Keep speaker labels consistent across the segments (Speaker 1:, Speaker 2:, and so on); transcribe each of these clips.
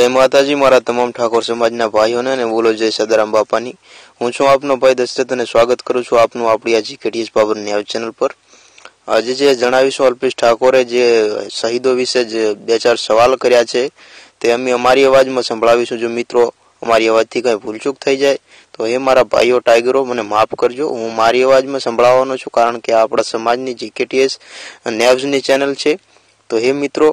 Speaker 1: જય માતાજી, મારા તમામ ઠાકોર સમાજના ભાઈઓને અને બોલો જય સદારામ બાપાની. હું છું આપનો ભાઈ દશરથ અને સ્વાગત કરું છું આપનું આપણી આ જીકેટીએસ બાબર ન્યાવ ચેનલ પર. આજે જે જણાવીશું અલ્પેશ ઠાકોરે જે શહીદો વિશે જે બે ચાર સવાલ કર્યા છે, તે અમે અમારી અવાજમાં સંભળાવીશું. જો મિત્રો અમારી અવાજથી કઈ ભૂલચૂક થઈ જાય, તો એ મારા ભાઈઓ ટાઈગરો, મને માફ કરજો. હું મારી અવાજમાં સંભળાવવાનો છું, કારણ કે આપણા સમાજની જીકેટીએસ ન્યાવ્સની ચેનલ છે. તો હે મિત્રો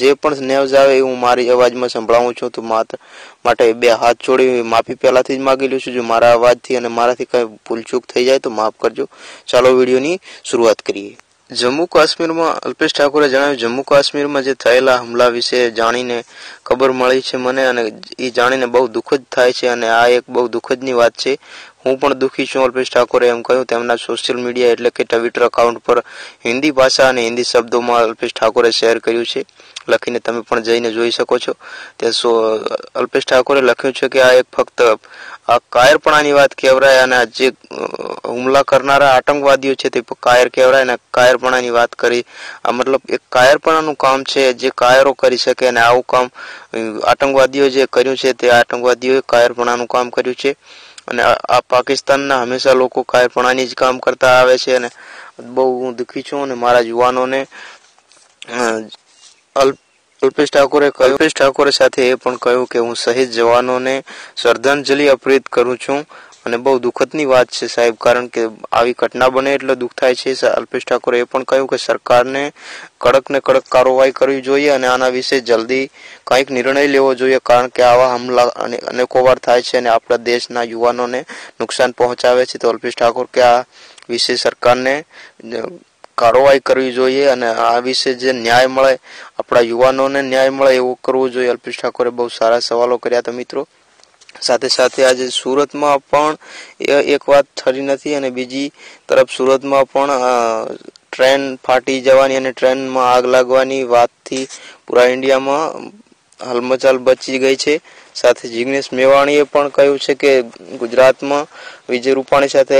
Speaker 1: જે પણ નેવ્સ આવે એ હું મારી અવાજમાં સંભળાવું છું, તો માત્ર માટે બે હાથ જોડી માફી પહેલાથી જ માગી લઉં છું. જો મારા અવાજથી અને મારાથી કંઈ ભૂલચૂક થઈ જાય તો માફ કરજો. ચાલો વિડીયોની શરૂઆત કરીએ. જમ્મુ કાશ્મીરમાં અલ્પેશ ઠાકોરે જણાવ્યું, જમ્મુ કાશ્મીરમાં જે થયેલા હુમલા વિશે જાણીને ખબર મળી છે મને અને એ જાણીને બહુ દુઃખદ થાય છે અને આ એક બહુ દુઃખદની વાત છે. હું પણ દુઃખી છું, અલ્પેશ ઠાકોરે એમ કહ્યું. તેમના સોશિયલ મીડિયા એટલે કે ટ્વિટર અકાઉન્ટ પર હિન્દી ભાષા અને હિન્દી શબ્દોમાં અલ્પેશ ઠાકોરે શેર કર્યું છે. લખીને તમે પણ જઈને જોઈ શકો છો. તે અલ્પેશ ઠાકોરે લખ્યું છે કે આ એક ફક્ત આ કાયરપણાની વાત કહેવરાય અને આ જે હુમલા કરનારા આતંકવાદીઓ છે તે કાયર કહેવરાય અને કાયરપણાની વાત કરી. આ મતલબ એક કાયરપણાનું કામ છે જે કાયરો કરી શકે અને આવું કામ આતંકવાદીઓ જે કર્યું છે તે આતંકવાદીઓએ કાયરપણાનું કામ કર્યું છે. અને આ પાકિસ્તાનના હંમેશા લોકો કાયરપણાની જ કામ કરતા આવે છે અને બહુ હું દુઃખી છું અને મારા યુવાનોને અલ્પેશ ઠાકોરે અલ્પેશ ઠાકોરે સાથે એ પણ કહ્યું કે હું શહીદ જવાનોને શ્રદ્ધાંજલિ અર્પિત કરું છું. અને બહુ દુઃખદની વાત છે સાહેબ, કારણ કે આવી ઘટના બને એટલે દુઃખ થાય છે. અલ્પેશ ઠાકોરે એ પણ કહ્યું કે સરકારને કડક ને કડક કાર્યવાહી કરવી જોઈએ અને આના વિશે જલ્દી કંઈક નિર્ણય લેવો જોઈએ, કારણ કે આવા હમલા અને- અનેકો વાર થાય છે અને આપણા દેશના યુવાનોને નુકસાન પહોંચાવે છે. તો અલ્પેશ ઠાકોર કે આ વિશે સરકારને કાર્યવાહી કરવી જોઈએ અને આ વિશે જે ન્યાય મળે, આપણા યુવાનોને ન્યાય મળે એવું કરવું જોઈએ. અલ્પેશ ઠાકોરે બહુ સારા સવાલો કર્યા હતા મિત્રો. સાથે સાથે આજે સુરતમાં પણ એક વાત ઠરી નથી અને બીજી તરફ સુરતમાં પણ ટ્રેન ફાટી જવાની અને ટ્રેનમાં આગ લાગવાની વાતથી પૂરા ઇન્ડિયામાં હલમચાલ બચી ગઈ છે. સાથે જિગ્નેશ મેવાણીએ પણ કહ્યું છે કે ગુજરાતમાં વિજય રૂપાણી સાથે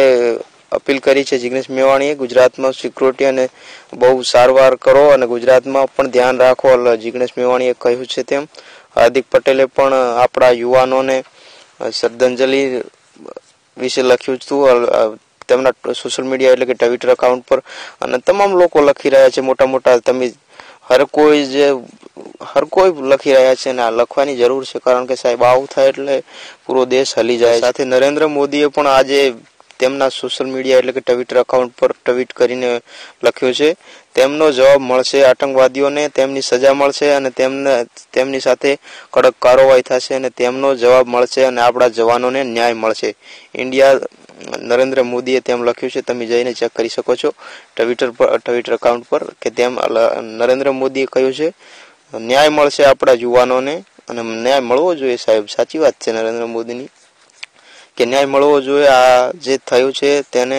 Speaker 1: અપીલ કરી છે. જિગ્નેશ મેવાણીએ, ગુજરાતમાં સિક્યુરિટી અને બહુ સારવાર કરો અને ગુજરાતમાં પણ ધ્યાન રાખો. જિગ્નેશ મેવાણીએ કહ્યું છે તેમ. હાર્દિક પટેલે પણ આપણા યુવાનોને શ્રદ્ધાંજલિ વિશે લખ્યું હતું. તેમના સોશિયલ મીડિયા એટલે કે ટ્વિટર અકાઉન્ટ પર અને તમામ લોકો લખી રહ્યા છે મોટા મોટા. તમે હર કોઈ જે, હર કોઈ લખી રહ્યા છે અને આ લખવાની જરૂર છે. કારણ કે સાહેબ, આવું થાય એટલે પૂરો દેશ હલી જાય સાથે નરેન્દ્ર મોદીએ પણ આજે તેમના સોશિયલ મીડિયા એટલે કે ટ્વિટર અકાઉન્ટ પર ટ્વીટ કરીને લખ્યું છે. તેમનો જવાબ મળશે આતંકવાદીઓને, તેમની સજા મળશે અને તેમને, તેમની સાથે કડક કાર્યવાહી થશે અને તેમનો જવાબ મળશે અને આપણા જવાનોને ન્યાય મળશે. ઇન્ડિયા નરેન્દ્ર મોદીએ તેમ લખ્યું છે, તમે જઈને ચેક કરી શકો છો. ટ્વિટર પર ટ્વિટર અકાઉન્ટ પર કે તેમ નરેન્દ્ર મોદીએ કહ્યું છે, ન્યાય મળશે આપણા યુવાનોને અને ન્યાય મળવો જોઈએ સાહેબ. સાચી વાત છે નરેન્દ્ર મોદીની. કે ન્યાય મળવો જોઈએ, આ જે થયું છે તેને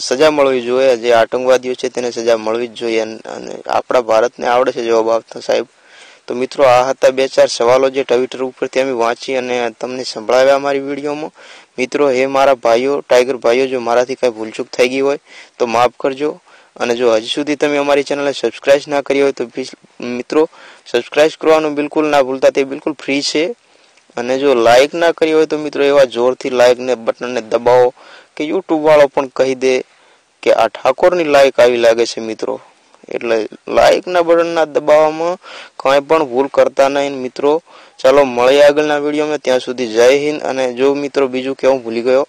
Speaker 1: સજા મળવી જોઈએ, જે આતંકવાદીઓ છે તેને સજા મળવી જ જોઈએ. અને આપણા ભારતને આવડે છે જવાબ આપતા, સાહેબ. તો મિત્રો, આ હતા બે ચાર સવાલો જે ટ્વિટર ઉપરથી અમે વાંચી અને તમને સંભળાવ્યા અમારી વિડીયોમાં. મિત્રો, હે મારા ભાઈઓ ટાઈગર ભાઈઓ, જો મારાથી કાંઈ ભૂલચૂક થઈ ગઈ હોય, તો માફ કરજો. અને જો હજી સુધી તમે અમારી ચેનલને સબસ્ક્રાઇબ ના કરી હોય, તો મિત્રો સબસ્ક્રાઇબ કરવાનું બિલકુલ ના ભૂલતા. તે બિલકુલ ફ્રી છે. અને જો લાઈક ના કરી હોય તો મિત્રો એવા જોરથી લાઈક ને બટનને દબાવો કે યુટ્યુબ વાળો પણ કહી દે કે આ ઠાકોરની લાઈક આવી લાગે છે મિત્રો. એટલે લાઈક બટનના દબાવવામાં કાંઈ પણ ભૂલ કરતા નહીં મિત્રો. ચાલો મળીએ આગળના વિડીયોમાં. ત્યાં સુધી જય હિન્દ અને જો મિત્રો બીજું કેવું ભૂલી ગયો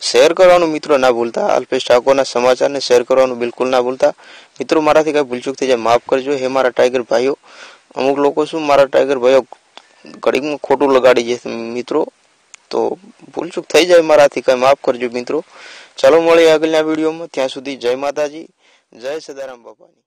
Speaker 1: શેર કરવાનું મિત્રો ના ભૂલતા. અલ્પેશ ઠાકોરના સમાચારને શેર કરવાનું બિલકુલ ના ભૂલતા. મિત્રો મારાથી કાંઈ ભૂલચૂક થઈ જાય, માફ કરજો. હે મારા ટાઈગર ભાઈઓ, અમુક લોકો શું, મારા ટાઈગર ભાઈઓ ઘડીકમાં ખોટું લગાડી જશે મિત્રો. તો ભૂલચૂક થઈ જાય મારાથી, કંઈ માફ કરજો, મિત્રો. ચાલો મળીએ આગળના વિડીયોમાં. ત્યાં સુધી જય માતાજી. જય સદારામ બાપાની.